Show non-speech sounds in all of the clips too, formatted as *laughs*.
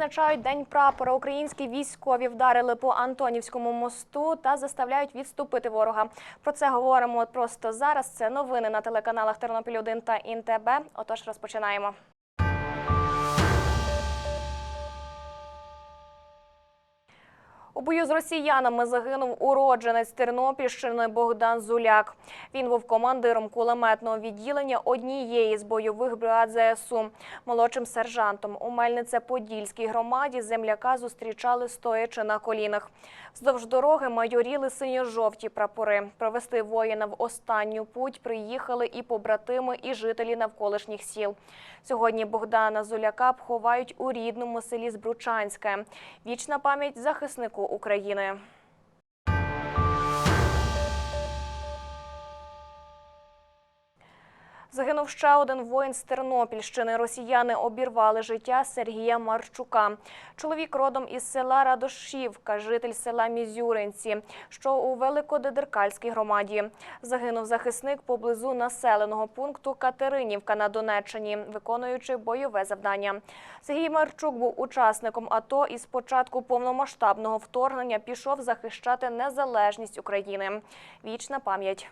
Відзначають День прапора. Українські військові вдарили по Антонівському мосту та заставляють відступити ворога. Про це говоримо просто зараз. Це новини на телеканалах Тернопіль 1 та ІНТБ. Отож, розпочинаємо. У бою з росіянами загинув уродженець Тернопільщини Богдан Зуляк. Він був командиром кулеметного відділення однієї з бойових бригад ЗСУ. Молодшим сержантом у Мельнице-Подільській громаді земляка зустрічали стоячи на колінах. Вздовж дороги майоріли синьо-жовті прапори. Провести воїна в останню путь приїхали і побратими, і жителі навколишніх сіл. Сьогодні Богдана Зуляка ховають у рідному селі Збручанське. Вічна пам'ять захиснику України. Загинув ще один воїн з Тернопільщини. Росіяни обірвали життя Сергія Марчука. Чоловік родом із села Радошівка, житель села Мізюринці, що у Великодедеркальській громаді. Загинув захисник поблизу населеного пункту Катеринівка на Донеччині, виконуючи бойове завдання. Сергій Марчук був учасником АТО і з початку повномасштабного вторгнення пішов захищати незалежність України. Вічна пам'ять.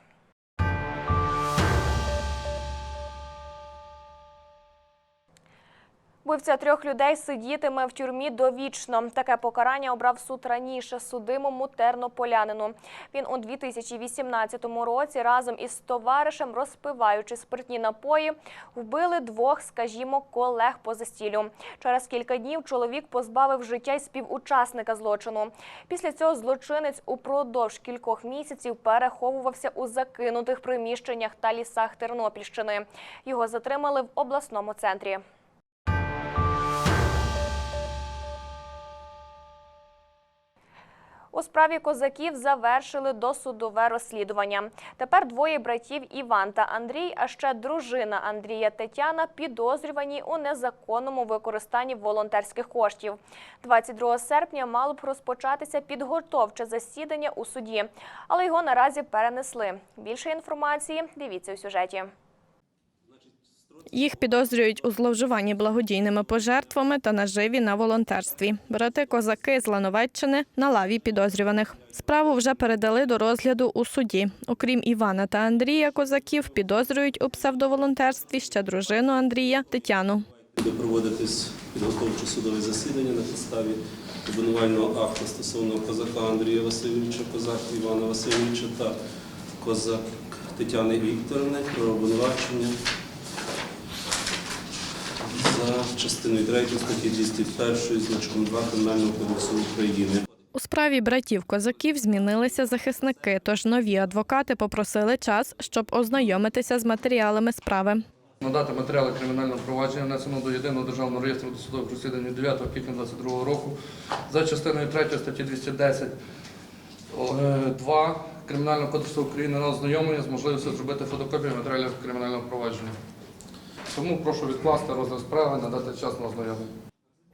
Вбивця трьох людей сидітиме в тюрмі довічно. Таке покарання обрав суд раніше судимому тернополянину. Він у 2018 році разом із товаришем, розпиваючи спиртні напої, вбили двох, скажімо, колег по застілю. Через кілька днів чоловік позбавив життя й співучасника злочину. Після цього злочинець упродовж кількох місяців переховувався у закинутих приміщеннях та лісах Тернопільщини. Його затримали в обласному центрі. У справі козаків завершили досудове розслідування. Тепер двоє братів Іван та Андрій, а ще дружина Андрія Тетяна підозрювані у незаконному використанні волонтерських коштів. 22 серпня мало б розпочатися підготовче засідання у суді, але його наразі перенесли. Більше інформації дивіться у сюжеті. Їх підозрюють у зловживанні благодійними пожертвами та наживі на волонтерстві. Брати козаки з Лановеччини на лаві підозрюваних. Справу вже передали до розгляду у суді. Окрім Івана та Андрія козаків, підозрюють у псевдоволонтерстві ще дружину Андрія Тетяну. Буде проводитись підготовче судове засідання на підставі обвинувального акту стосовно козака Андрія Васильовича, козак Івана Васильовича та козак Тетяни Вікторівни про обвинувачення за частиною 3 статті 201 значком 2 Кримінального кодексу України. У справі братів козаків змінилися захисники, тож нові адвокати попросили час, щоб ознайомитися з матеріалами справи. Надати матеріали кримінального провадження внесено до єдиного державного реєстру досудових розслідувань 9 квітня 2022 року за частиною 3 статті 210 е, 2 Кримінального кодексу України на ознайомлення з можливістю зробити фотокопію матеріалів кримінального провадження. Тому прошу відкласти розгляд справи, надати час на ознайомлення.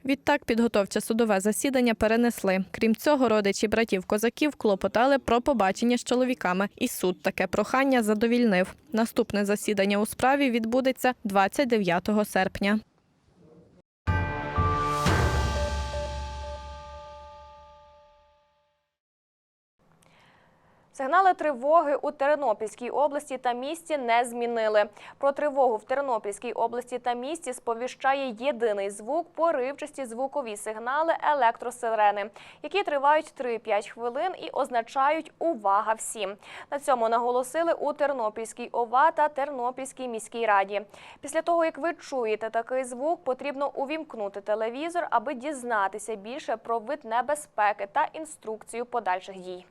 Відтак підготовче судове засідання перенесли. Крім цього, родичі братів козаків клопотали про побачення з чоловіками, і суд таке прохання задовільнив. Наступне засідання у справі відбудеться 29 серпня. Сигнали тривоги у Тернопільській області та місті не змінили. Про тривогу в Тернопільській області та місті сповіщає єдиний звук, поривчасті звукові сигнали електросирени, які тривають 3-5 хвилин і означають увага всім. На цьому наголосили у Тернопільській ОВА та Тернопільській міській раді. Після того, як ви чуєте такий звук, потрібно увімкнути телевізор, аби дізнатися більше про вид небезпеки та інструкцію подальших дій.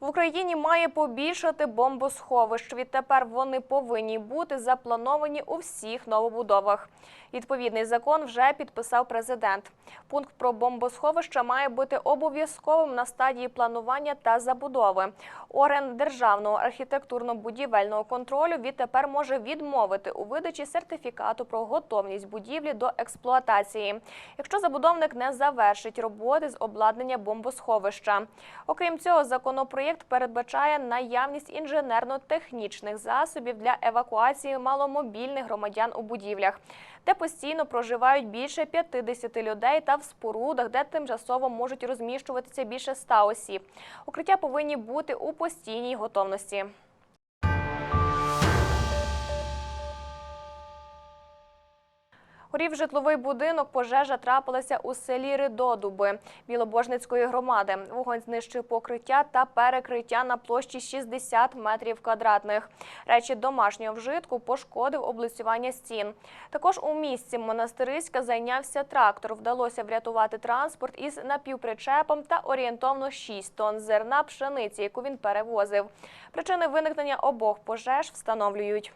В Україні має побільшати бомбосховищ. Відтепер вони повинні бути заплановані у всіх новобудовах. Відповідний закон вже підписав президент. Пункт про бомбосховища має бути обов'язковим на стадії планування та забудови. Орган державного архітектурно-будівельного контролю відтепер може відмовити у видачі сертифікату про готовність будівлі до експлуатації, якщо забудовник не завершить роботи з обладнання бомбосховища. Окрім цього, законопроєкт проєкт передбачає наявність інженерно-технічних засобів для евакуації маломобільних громадян у будівлях, де постійно проживають більше 50 людей та в спорудах, де тимчасово можуть розміщуватися більше 100 осіб. Укриття повинні бути у постійній готовності. Горів житловий будинок, пожежа трапилася у селі Ридодуби Білобожницької громади. Вогонь знищив покриття та перекриття на площі 60 метрів квадратних. Речі домашнього вжитку пошкодив облицювання стін. Також у місці монастириська зайнявся трактор. Вдалося врятувати транспорт із напівпричепом та орієнтовно 6 тонн зерна пшениці, яку він перевозив. Причини виникнення обох пожеж встановлюють.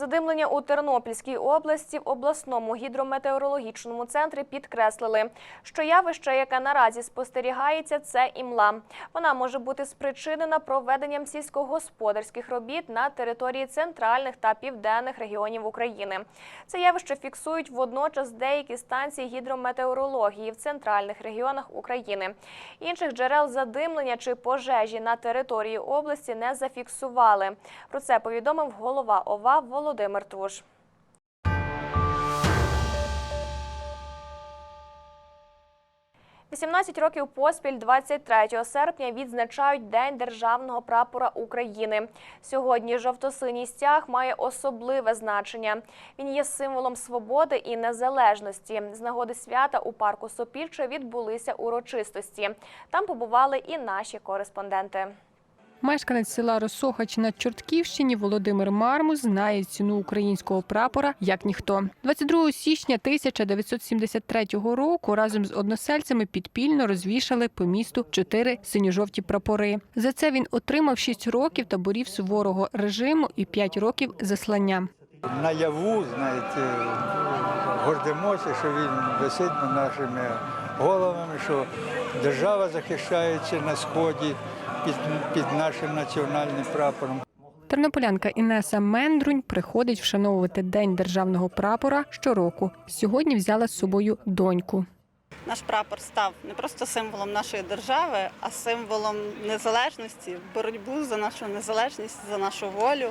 Задимлення у Тернопільській області в обласному гідрометеорологічному центрі підкреслили, що явище, яке наразі спостерігається, це імла. Вона може бути спричинена проведенням сільськогосподарських робіт на території центральних та південних регіонів України. Це явище фіксують водночас деякі станції гідрометеорології в центральних регіонах України. Інших джерел задимлення чи пожежі на території області не зафіксували. Про це повідомив голова ОВА Володимир Труш. «18 років поспіль 23 серпня відзначають День державного прапора України. Сьогодні жовто-синій стяг має особливе значення. Він є символом свободи і незалежності. З нагоди свята у парку Сопільче відбулися урочистості. Там побували і наші кореспонденти. Мешканець села Росохач на Чортківщині Володимир Мармус знає ціну українського прапора як ніхто. 22 січня 1973 року разом з односельцями підпільно розвішали по місту чотири синьо-жовті прапори. За це він отримав 6 років таборів суворого режиму і 5 років заслання. наяву, знаєте, гордимося, що він висить над нашими головами, що держава захищається на сході під, під нашим національним прапором. Тернополянка Інеса Мендрунь приходить вшановувати День державного прапора щороку. Сьогодні взяла з собою доньку. Наш прапор став не просто символом нашої держави, а символом незалежності, боротьбу за нашу незалежність, за нашу волю.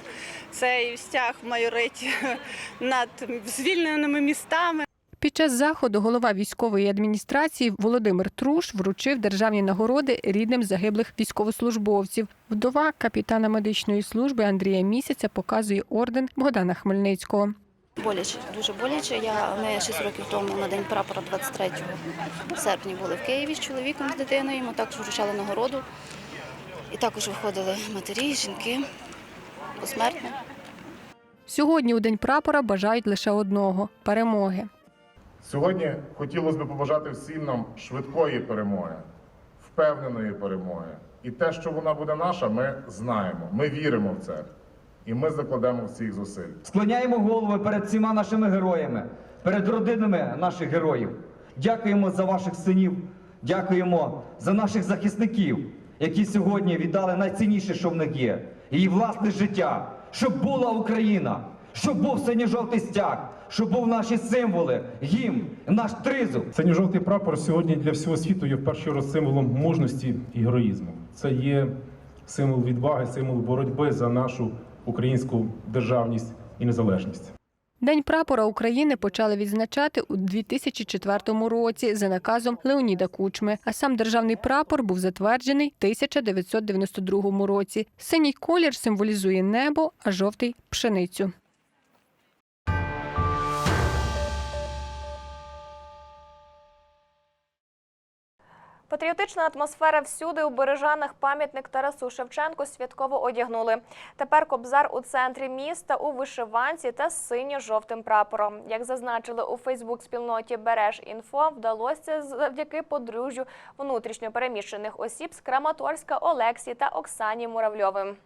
Цей стяг майорить *laughs* над звільненими містами. Під час заходу голова військової адміністрації Володимир Труш вручив державні нагороди рідним загиблих військовослужбовців. Вдова капітана медичної служби Андрія Місяця показує орден Богдана Хмельницького. Боляче, дуже боляче. Я ми 6 років тому на день прапора 23 серпня були в Києві з чоловіком з дитиною. Ми також вручали нагороду. І також виходили матері, жінки посмертно. Сьогодні у день прапора бажають лише одного перемоги. Сьогодні хотілося б побажати всім нам швидкої перемоги, впевненої перемоги. І те, що вона буде наша, ми знаємо. Ми віримо в це. І ми закладемо всіх зусиль. Склоняємо голови перед всіма нашими героями, перед родинами наших героїв. Дякуємо за ваших синів, дякуємо за наших захисників, які сьогодні віддали найцінніше, що в них є, її власне життя, щоб була Україна, щоб був синьо-жовтий стяг, щоб був наші символи, гімн, наш тризуб. Синьо-жовтий прапор сьогодні для всього світу є в першу чергу символом мужності і героїзму. Це є символ відваги, символ боротьби за нашу українську державність і незалежність. День прапора України почали відзначати у 2004 році за наказом Леоніда Кучми. А сам державний прапор був затверджений в 1992 році. Синій колір символізує небо, а жовтий пшеницю. Патріотична атмосфера всюди у Бережанах пам'ятник Тарасу Шевченку святково одягнули. Тепер кобзар у центрі міста у вишиванці та синьо-жовтим прапором. Як зазначили у Фейсбук-спільноті Береж інфо, вдалося завдяки подружжю внутрішньо переміщених осіб з Краматорська Олексі та Оксані Муравльовим.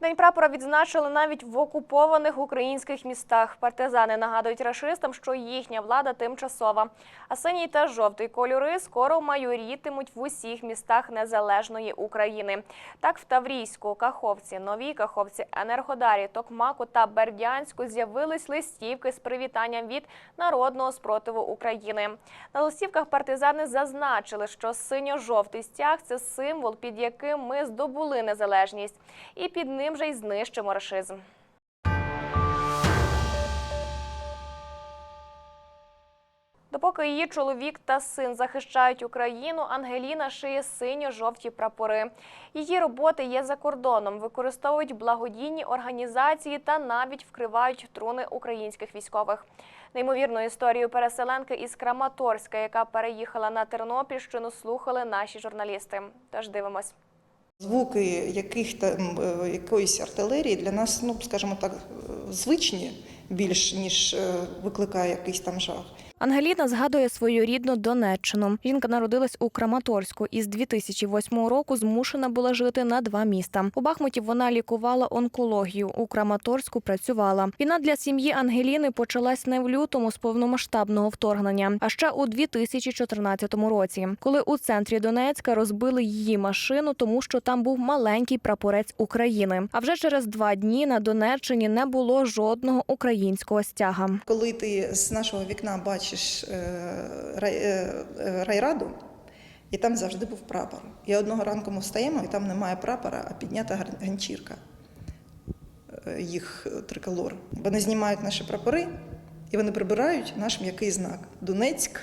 День прапора відзначили навіть в окупованих українських містах. Партизани нагадують рашистам, що їхня влада тимчасова. А синій та жовтий кольори скоро майорітимуть в усіх містах незалежної України. Так, в Таврійську, Каховці, Новій Каховці, Енергодарі, Токмаку та Бердянську з'явились листівки з привітанням від народного спротиву України. На листівках партизани зазначили, що синьо-жовтий стяг це символ, під яким ми здобули незалежність, і під ним же й знищимо рашизм. Допоки її чоловік та син захищають Україну, Ангеліна шиє синьо-жовті прапори. Її роботи є за кордоном, використовують благодійні організації та навіть вкривають труни українських військових. Неймовірну історію переселенки із Краматорська, яка переїхала на Тернопільщину, слухали наші журналісти. Тож дивимось. Звуки яких там е, якоїсь артилерії для нас, ну скажімо так, звичні більш ніж е, викликає якийсь там жах. Ангеліна згадує свою рідну Донеччину. Жінка народилась у Краматорську і з 2008 року змушена була жити на два міста. У Бахмуті вона лікувала онкологію. У Краматорську працювала. Війна для сім'ї Ангеліни почалась не в лютому з повномасштабного вторгнення, а ще у 2014 році, коли у центрі Донецька розбили її машину, тому що там був маленький прапорець України. А вже через два дні на Донеччині не було жодного українського стяга. Коли ти з нашого вікна бачиш е, рай, е, е, райраду, і там завжди був прапор. І одного ранку ми встаємо, і там немає прапора, а піднята ганчірка е, їх е, триколор. Вони знімають наші прапори і вони прибирають наш м'який знак Донецьк,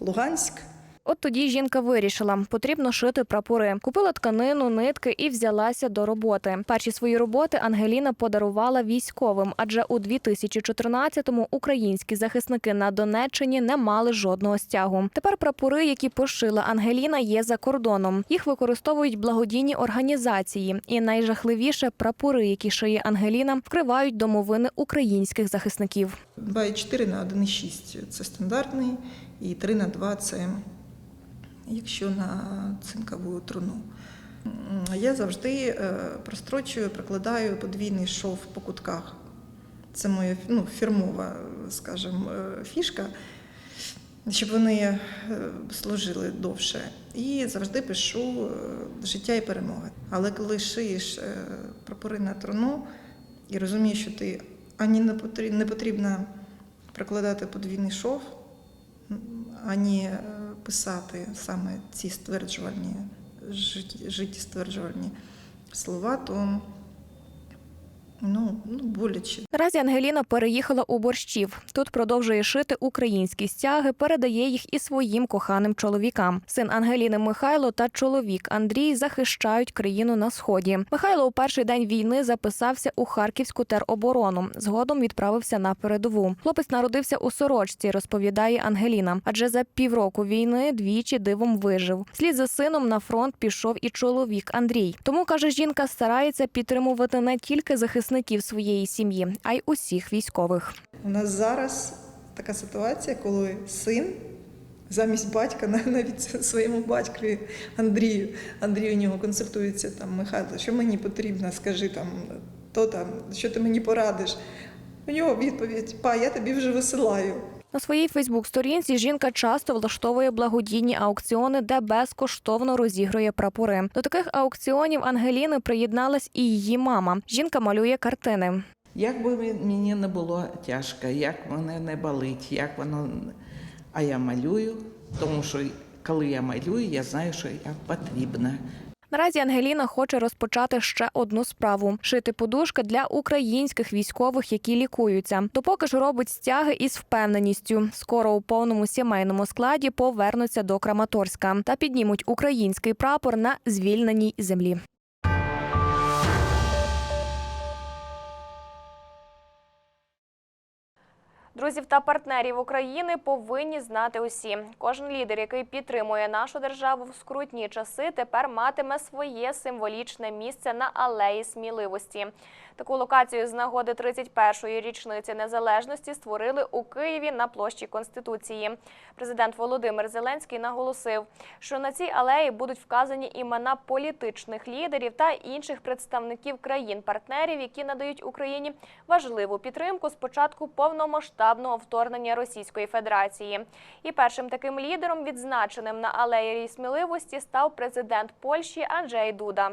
Луганськ. От тоді жінка вирішила, потрібно шити прапори. Купила тканину, нитки і взялася до роботи. Перші свої роботи Ангеліна подарувала військовим, адже у 2014-му українські захисники на Донеччині не мали жодного стягу. Тепер прапори, які пошила Ангеліна, є за кордоном. Їх використовують благодійні організації. І найжахливіше прапори, які шиє Ангеліна, вкривають домовини українських захисників. 2,4 на 1,6 це стандартний, і 3 на 2 це якщо на цинкову труну. Я завжди е, прострочую, прикладаю подвійний шов по кутках. Це моя ну, фірмова, скажімо, е, фішка, щоб вони е, служили довше. І завжди пишу життя і перемоги. Але коли шиєш прапори на труну і розумієш, що ти ані не потрібно прикладати подвійний шов, ані писати саме ці стверджувальні, життєстверджувальні слова, то ну, ну боляче. Наразі Ангеліна переїхала у борщів. Тут продовжує шити українські стяги, передає їх і своїм коханим чоловікам. Син Ангеліни Михайло та чоловік Андрій захищають країну на сході. Михайло у перший день війни записався у харківську тероборону. Згодом відправився на передову. Хлопець народився у сорочці, розповідає Ангеліна. Адже за півроку війни двічі дивом вижив. Слід за сином на фронт пішов і чоловік Андрій. Тому каже, жінка старається підтримувати не тільки захисників своєї сім'ї, а й усіх військових. У нас зараз така ситуація, коли син замість батька, *laughs* на- навіть своєму батькові Андрію, Андрій у нього консультується там Михайло, що мені потрібно, скажи там, то там, що ти мені порадиш. У нього відповідь: Па, я тобі вже висилаю. На своїй Фейсбук-сторінці жінка часто влаштовує благодійні аукціони, де безкоштовно розігрує прапори. До таких аукціонів Ангеліни приєдналась і її мама. Жінка малює картини. Як би мені не було тяжко, як мене не болить, як воно. А я малюю, тому що коли я малюю, я знаю, що я потрібна. Наразі Ангеліна хоче розпочати ще одну справу шити подушки для українських військових, які лікуються. Допоки ж робить стяги із впевненістю. Скоро у повному сімейному складі повернуться до Краматорська та піднімуть український прапор на звільненій землі. Друзів та партнерів України повинні знати усі. Кожен лідер, який підтримує нашу державу в скрутні часи, тепер матиме своє символічне місце на алеї сміливості. Таку локацію з нагоди 31-ї річниці незалежності створили у Києві на площі Конституції. Президент Володимир Зеленський наголосив, що на цій алеї будуть вказані імена політичних лідерів та інших представників країн-партнерів, які надають Україні важливу підтримку з початку повномасштабного вторгнення Російської Федерації. І першим таким лідером, відзначеним на алеї сміливості, став президент Польщі Анджей Дуда.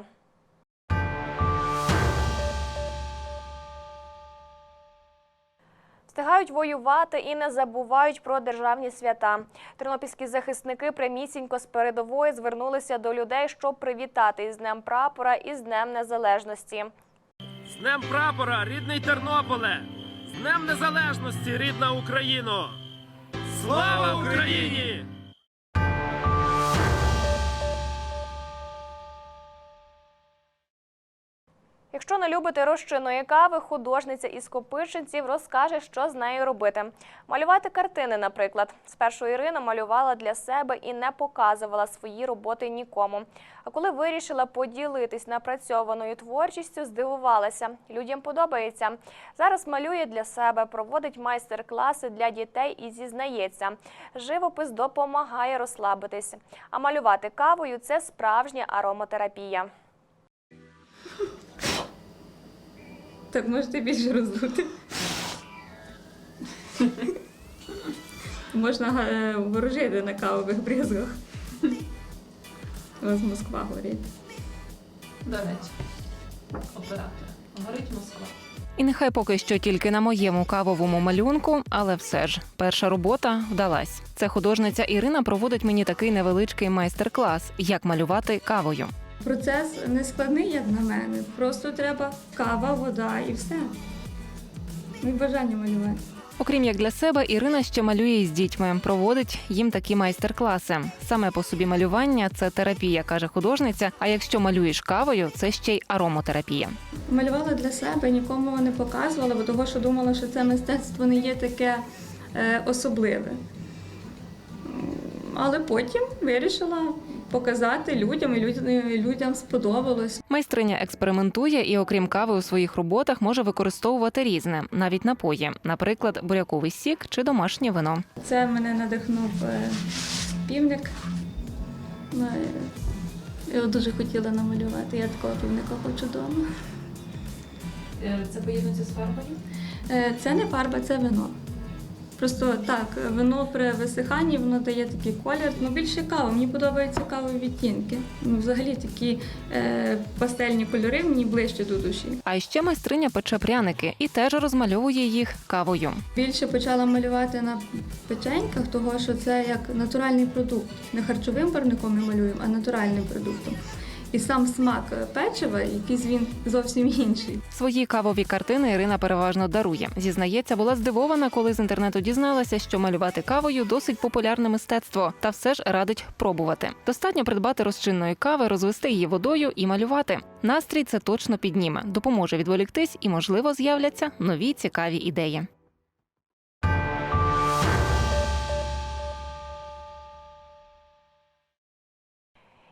Встигають воювати і не забувають про державні свята. Тернопільські захисники прямісінько з передової звернулися до людей, щоб привітати із Днем прапора і з Днем Незалежності. З Днем прапора, рідний Тернополе! З Днем Незалежності, рідна Україно! Слава Україні! Якщо не любите розчинної кави, художниця із Копичинців розкаже, що з нею робити. Малювати картини, наприклад. Спершу Ірина малювала для себе і не показувала свої роботи нікому. А коли вирішила поділитись напрацьованою творчістю, здивувалася. Людям подобається. Зараз малює для себе, проводить майстер-класи для дітей і зізнається. Живопис допомагає розслабитись. А малювати кавою це справжня ароматерапія. Так можете більше роздути. Можна е, ворожити на кавових бризгах. Ось Москва горить. До речі, оператор. Горить Москва. І нехай поки що тільки на моєму кавовому малюнку, але все ж перша робота вдалась. Це художниця Ірина проводить мені такий невеличкий майстер-клас, як малювати кавою. Процес не складний, як на мене. Просто треба кава, вода і все. Ну і бажання малювати. Окрім як для себе, Ірина ще малює із дітьми, проводить їм такі майстер-класи. Саме по собі малювання це терапія, каже художниця. А якщо малюєш кавою, це ще й аромотерапія. Малювала для себе, нікому не показувала, бо того, що думала, що це мистецтво не є таке е, особливе. Але потім вирішила показати людям, і людям, людям сподобалось. Майстриня експериментує і, окрім кави у своїх роботах, може використовувати різне, навіть напої, наприклад, буряковий сік чи домашнє вино. Це мене надихнув е, півник. Е, Я його дуже хотіла намалювати. Я такого півника хочу вдома. Е, Це поєднується з фарбою? Е, Це не фарба, це вино. Просто так, вино при висиханні воно дає такий колір. Ну більше кава. Мені подобаються кавові відтінки. Ну, взагалі такі е, пастельні кольори мені ближче до душі. А ще майстриня пече пряники і теж розмальовує їх кавою. Більше почала малювати на печеньках, того що це як натуральний продукт. Не харчовим барвником ми малюємо, а натуральним продуктом. І сам смак е, печива, якийсь він зовсім інший. Свої кавові картини Ірина переважно дарує. Зізнається, була здивована, коли з інтернету дізналася, що малювати кавою досить популярне мистецтво, та все ж радить пробувати. Достатньо придбати розчинної кави, розвести її водою і малювати. Настрій це точно підніме, допоможе відволіктись і, можливо, з'являться нові цікаві ідеї.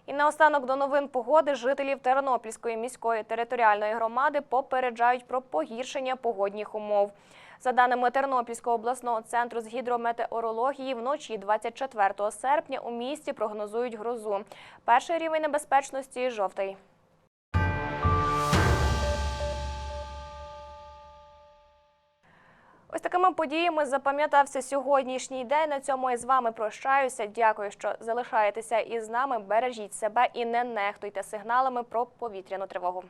І наостанок до новин погоди жителів Тернопільської міської територіальної громади попереджають про погіршення погодних умов. За даними Тернопільського обласного центру з гідрометеорології, вночі 24 серпня у місті прогнозують грозу. Перший рівень небезпечності жовтий. Ось такими подіями запам'ятався сьогоднішній день. На цьому я з вами прощаюся. Дякую, що залишаєтеся із нами. Бережіть себе і не нехтуйте сигналами про повітряну тривогу.